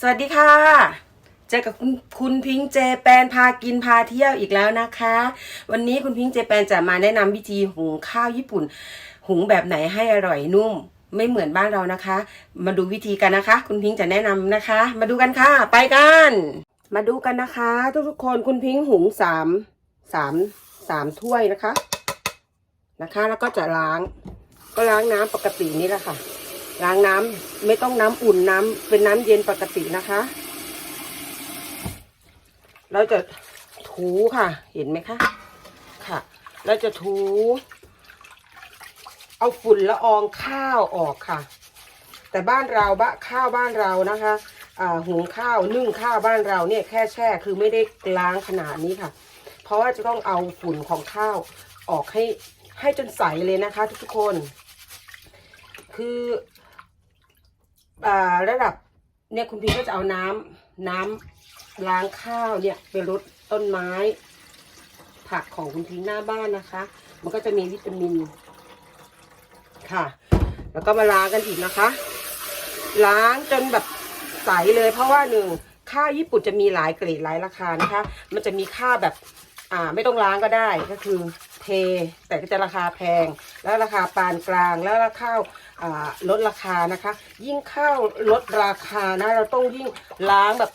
สวัสดีค่ะ เจอกับคุณคุณพิงเจแปนพากินพาเที่ยวอีกแล้วนะคะ วันนี้คุณพิงเจแปนจะมาแนะนำวิธีหุงข้าวญี่ปุ่น หุงแบบไหนให้อร่อยนุ่ม ไม่เหมือนบ้านเรานะคะ มาดูวิธีกันนะคะ คุณพิงจะแนะนำนะคะ มาดูกันค่ะ ไปกัน มาดูกันนะคะ ทุกๆคนคุณพิงหุงสามสามสามถ้วยนะคะนะคะ แล้วก็จะล้าง ก็ล้างน้ำปกตินี่แหละค่ะ ล้างน้ำไม่ต้องน้ำอุ่นน้ำเป็นน้ำเย็นปกตินะคะ เราจะถูค่ะ เห็นไหมคะ ค่ะ เราจะถู เอาฝุ่นละอองข้าวออกค่ะ แต่บ้านเราบะข้าวบ้านเรานะคะหุงข้าวนึ่งข้าวบ้านเราเนี่ยแค่แช่คือไม่ได้ล้างขนาดนี้ค่ะ เพราะว่าจะต้องเอาฝุ่นของข้าวออกให้ให้จนใสเลยนะคะ ทุกๆคน คือ ระดับเนี่ยคุณพี่ก็จะเอาน้ำน้ำล้างข้าวเนี่ยไปรดต้นไม้ ผักของคุณพิงหน้าบ้านนะคะ มันก็จะมีวิตามิน ค่ะ แล้วก็มาล้างกันอีกนะคะ ล้างจนแบบใสเลยเพราะว่าหนึ่งข้าวญี่ปุ่นจะมีหลายเกรดหลายราคานะคะ มันจะมีข้าวแบบอ่าไม่ต้องล้างก็ได้ก็คือเทแต่ก็จะราคาแพง แล้วราคาปานกลางแล้วราคาอ่า ลดราคานะคะ ยิ่งข้าวลดราคานะ เราต้องยิ่งล้างแบบ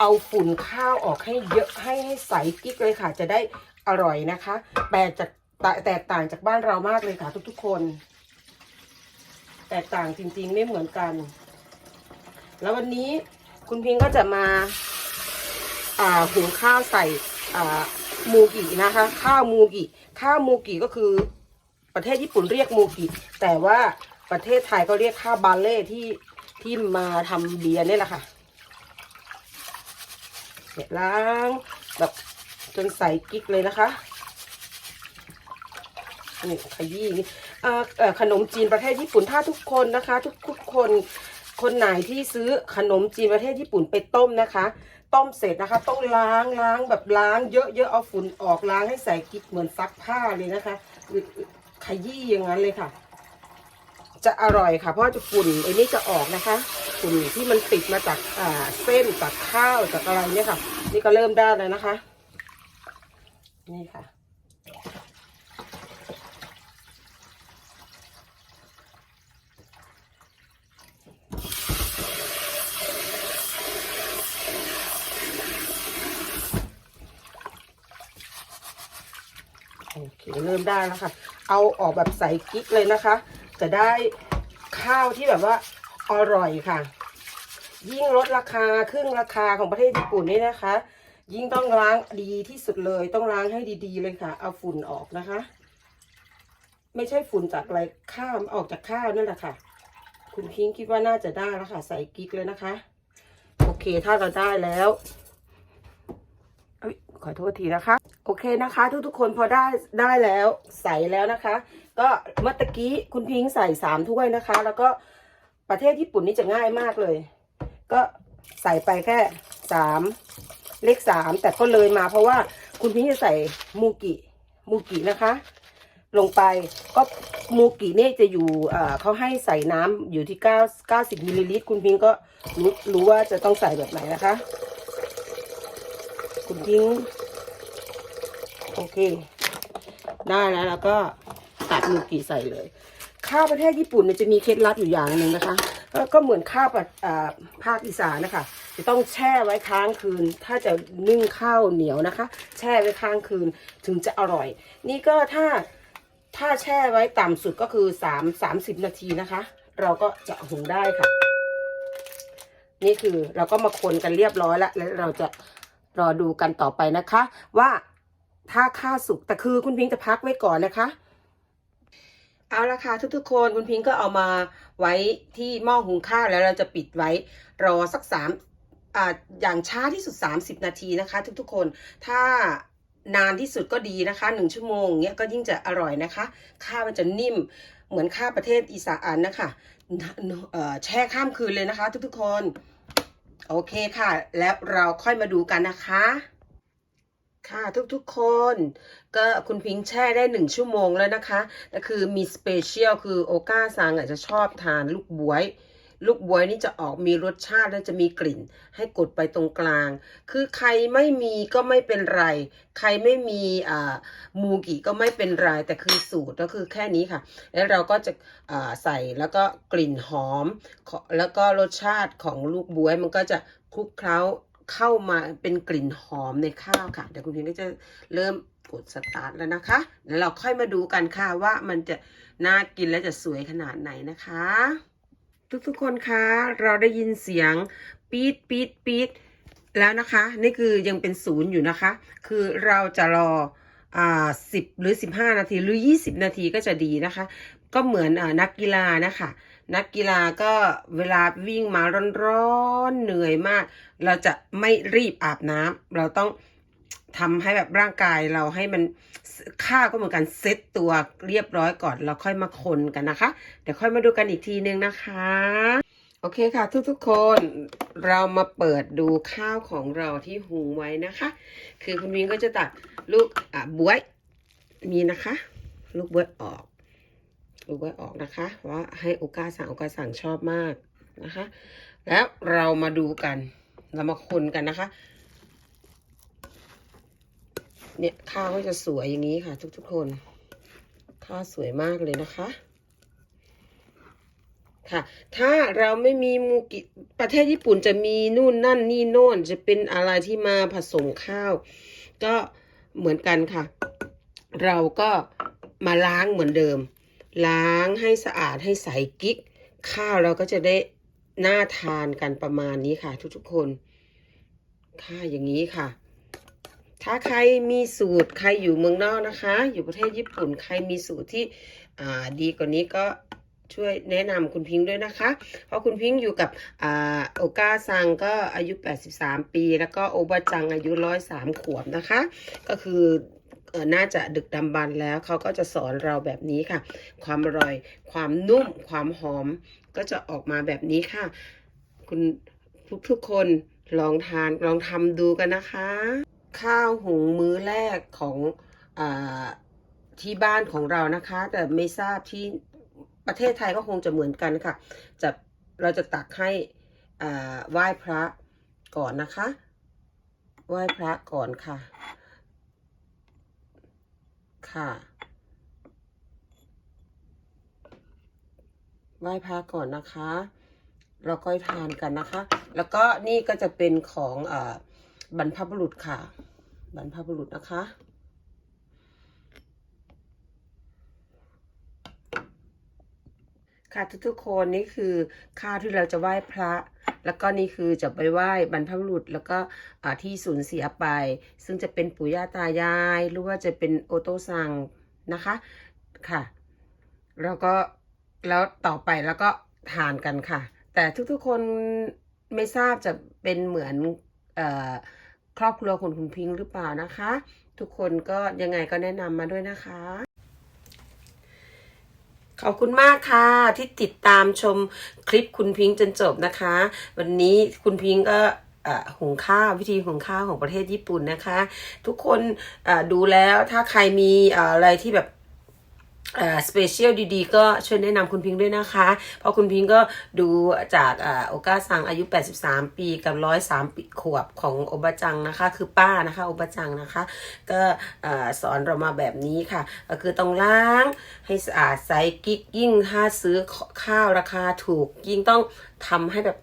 เอาฝุ่นข้าวออกให้เยอะให้ให้ใสกิ๊กเลยค่ะ จะได้อร่อยนะคะแตกจากแตแตกต่างจากบ้านเรามากเลยค่ะ ทุกๆคน แตกต่างจริงๆไม่เหมือนกัน แล้ววันนี้คุณพิงก็จะมาหุงข้าวใส่มูกินะคะ ข้าวมูกิ ข้าวมูกิก็คือประเทศญี่ปุ่นเรียกมูกิ แต่ว่า ประเทศไทยก็เรียกข้าวบาเล่ที่ที่มาทำเบียร์นี่แหละค่ะเนี่ยล้างแบบจนใสกิ๊กเลยนะคะนี่ขยี้นี่ขนมจีนประเทศญี่ปุ่นถ้าทุกคนนะคะ ทุกทุกคนคนไหนที่ซื้อขนมจีนประเทศญี่ปุ่นไปต้มนะคะ ต้มเสร็จนะคะ ต้องล้างล้างแบบล้างเยอะๆเอาฝุ่นออกล้างให้ใสกิ๊กเหมือนซักผ้าเลยนะคะขยี้อย่างนั้นเลยค่ะ จะอร่อยค่ะ เพราะว่าจะฝุ่นไอ้นี่จะออกนะคะ ฝุ่นที่มันติดมาจากอ่าเส้นจากข้าวจากอะไรเนี่ยค่ะ นี่ก็เริ่มได้แล้วนะคะ นี่ค่ะ โอเคเริ่มได้แล้วค่ะ เอาออกแบบใส่กิ๊กเลยนะคะ จะได้ข้าวที่แบบว่าอร่อยค่ะ ยิ่งลดราคาครึ่งราคาของประเทศญี่ปุ่นนี่นะคะ ยิ่งต้องล้างดีที่สุดเลย ต้องล้างให้ดีๆเลยค่ะ เอาฝุ่นออกนะคะ ไม่ใช่ฝุ่นจากอะไรข้าวออกจากข้าวนั่นแหละค่ะ คุณพิงคิดว่าน่าจะได้แล้วค่ะ ใส่กิ๊กเลยนะคะ โอเคถ้าเราได้แล้ว ขอโทษทีนะคะ โอเคนะคะ ทุกๆคนพอได้ได้แล้วใส่แล้วนะคะ ก็เมื่อกี้คุณพิงใส่สามถ้วยนะคะ แล้วก็ประเทศญี่ปุ่นนี่จะง่ายมากเลย ก็ใส่ไปแค่สามเลขสามแต่ก็เลยมาเพราะว่าคุณพิงจะใส่มูกิมูกินะคะ ลงไปก็มูกิเนี่ยจะอยู่เขาให้ใส่น้ำอยู่ที่เก้าเก้าสิบมิลลิลิตรคุณพิงก็รู้รู้ว่าจะต้องใส่แบบไหนนะคะ คุณพิงโอเค ได้แล้วแล้วก็ตัดมูกิใส่เลย ข้าวประเทศญี่ปุ่นเนี่ยจะมีเคล็ดลับอยู่อย่างหนึ่งนะคะ ก็ก็เหมือนข้าวปะอ่าภาคอีสานนะคะ จะต้องแช่ไว้ค้างคืน ถ้าจะนึ่งข้าวเหนียวนะคะ แช่ไว้ค้างคืนถึงจะอร่อย นี่ก็ถ้าถ้าแช่ไว้ต่ำสุดก็คือสามสามสิบนาทีนะคะ เราก็จะหุงได้ค่ะ นี่คือเราก็มาคนกันเรียบร้อยแล้วแล้วเราจะ รอดูกันต่อไปนะคะ ว่าถ้าข้าสุกแต่คือคุณพิงค์จะพักไว้ก่อนนะคะ เอาละค่ะทุกๆ คนคุณพิงค์ก็เอามาไว้ที่หม้อหุงข้าวแล้วเราจะปิดไว้รอสักสามอย่างช้าที่สุด 30 นาทีนะคะ ทุกๆ คนถ้านานที่สุดก็ดีนะคะหนึ่งชั่วโมงเนี้ยก็ยิ่งจะอร่อยนะคะ ข้าวมันจะนิ่มเหมือนข้าวประเทศอีสานนะคะแช่ข้ามคืนเลยนะคะ ทุกๆ คน โอเคค่ะ แล้วเราค่อยมาดูกันนะคะ ค่ะทุกๆคน ก็คุณพิงค์แช่ได้หนึ่งชั่วโมงแล้วนะคะแต่คือมีสเปเชียลคือโอก้าซังอาจจะชอบทานลูกบวย ลูกบวยนี่จะออกมีรสชาติและจะมีกลิ่น ให้กดไปตรงกลาง คือใครไม่มีก็ไม่เป็นไร ใครไม่มีอ่ามูกิก็ไม่เป็นไร แต่คือสูตรก็คือแค่นี้ค่ะ แล้วเราก็จะอ่าใส่แล้วก็กลิ่นหอม แล้วก็รสชาติของลูกบวยมันก็จะคลุกเคล้าเข้ามาเป็นกลิ่นหอมในข้าวค่ะ เดี๋ยวคุณพิงก็จะเริ่มกดสตาร์ทแล้วนะคะแล้วเราค่อยมาดูกันค่ะว่ามันจะน่ากินและจะสวยขนาดไหนนะคะ ทุกๆคนคะเราได้ยินเสียงปี๊ดปี๊ดปี๊ดแล้วนะคะ นี่คือยังเป็นศูนย์อยู่นะคะ คือเราจะรออ่าสิบหรือสิบห้านาทีหรือยี่สิบนาทีก็จะดีนะคะ ก็เหมือนอ่านักกีฬานะคะนักกีฬาก็เวลาวิ่งมาร้อนๆเหนื่อยมาก เราจะไม่รีบอาบน้ำเราต้อง ทำให้แบบร่างกายเราให้มันข้าวก็เหมือนกันเซ็ตตัวเรียบร้อยก่อนเราค่อยมาคนกันนะคะ เดี๋ยวค่อยมาดูกันอีกทีนึงนะคะ โอเคค่ะ ทุกๆคนเรามาเปิดดูข้าวของเราที่หุงไว้นะคะ คือคุณวิงก็จะตัดลูกอะบวยมีนะคะ ลูกบวยออก ลูกบวยออกนะคะเพราะว่าให้โอกาสั่งโอกาสั่งชอบมากนะคะ แล้วเรามาดูกัน เรามาคนกันนะคะ เนี่ยข้าวก็จะสวยอย่างนี้ค่ะ ทุกๆคน ข้าวสวยมากเลยนะคะ ค่ะ ถ้าเราไม่มีมูกิประเทศญี่ปุ่นจะมีนู่นนั่นนี่โน่น จะเป็นอะไรที่มาผสมข้าว ก็เหมือนกันค่ะ เราก็มาล้างเหมือนเดิม ล้างให้สะอาดให้ใสกิ๊ก ข้าวเราก็จะได้น่าทานกันประมาณนี้ค่ะ ทุกๆคน ค่ะอย่างนี้ค่ะ ถ้าใครมีสูตรใครอยู่เมืองนอกนะคะ อยู่ประเทศญี่ปุ่นใครมีสูตรที่ดีกว่านี้ก็ช่วยแนะนำคุณพิงค์ด้วยนะคะ เพราะคุณพิงค์อยู่กับอโอกาซังก็อายุ 83 ปี แล้วก็โอบาจังอายุ 103 ขวบนะคะ ก็คือน่าจะดึกดำบรรพ์แล้วเขาก็จะสอนเราแบบนี้ค่ะ ความอร่อย ความนุ่ม ความหอม ก็จะออกมาแบบนี้ค่ะ คุณทุกๆคนลองทานลองทำดูกันนะคะ ข้าวหุงมื้อแรกของอที่บ้านของเรานะคะ แต่ไม่ทราบที่ประเทศไทยก็คงจะเหมือนกันค่ะจะเราจะตักให้อ่าไหว้พระก่อนนะคะ ไหว้พระก่อนค่ะ ค่ะ ไหว้พระก่อนนะคะ เราค่อยทานกันนะคะ แล้วก็นี่ก็จะเป็นของอ่า บรรพบุรุษค่ะ บรรพบุรุษนะคะ ค่ะทุกๆคนนี่คือข้าวที่เราจะไหว้พระ แล้วก็นี่คือจะไปไหว้บรรพบุรุษแล้วก็ที่สูญเสียไป ซึ่งจะเป็นปู่ย่าตายาย หรือว่าจะเป็นโอโตซังนะคะค่ะ แล้วก็แล้วต่อไปแล้วก็ทานกันค่ะ แต่ทุกๆคนไม่ทราบจะเป็นเหมือน ครอบครัวคนคุณพิงค์หรือเปล่านะคะ ทุกคนก็ยังไงก็แนะนำมาด้วยนะคะ ขอบคุณมากค่ะที่ติดตามชมคลิปคุณพิงค์จนจบนะคะ วันนี้คุณพิงค์ก็หุงข้าววิธีหุงข้าวของประเทศญี่ปุ่นนะคะ ทุกคนดูแล้วถ้าใครมีอะไรที่แบบ สเปเชียลดีๆ ก็ช่วยแนะนำคุณพิงค์ด้วยนะคะ เพราะคุณพิงค์ก็ดูจากอ่าโอกาซังอายุ 83 ปีกับ 103ปีขวบของโอบาจังนะคะ คือป้านะคะโอบาจังนะคะ ก็อ่าสอนเรามาแบบนี้ค่ะ ก็คือต้องล้างให้สะอาดใส่กิ๊กยิ่งถ้าซื้อข้าวราคาถูกยิ่งต้องทำให้แบบ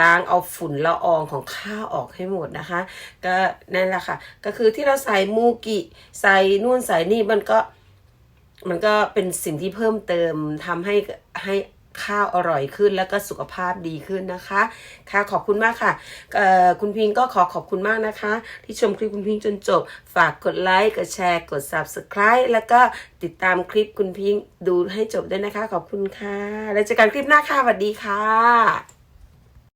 ล้างเอาฝุ่นละอองของข้าวออกให้หมดนะคะ ก็นั่นแหละค่ะ ก็คือที่เราใส่มูกิ ใส่นู่นใส่นี่มันก็ มันก็เป็นสิ่งที่เพิ่มเติมทำให้ให้ข้าวอร่อยขึ้นแล้วก็สุขภาพดีขึ้นนะคะ ค่ะขอบคุณมากค่ะคุณพิงก็ขอขอบคุณมากนะคะ ที่ชมคลิปคุณพิงจนจบ ฝากกดไลค์กดแชร์กด subscribe แล้วก็ติดตามคลิปคุณพิงดูให้จบด้วยนะคะ ขอบคุณค่ะ แล้วเจอกันคลิปหน้าค่ะสวัสดีค่ะ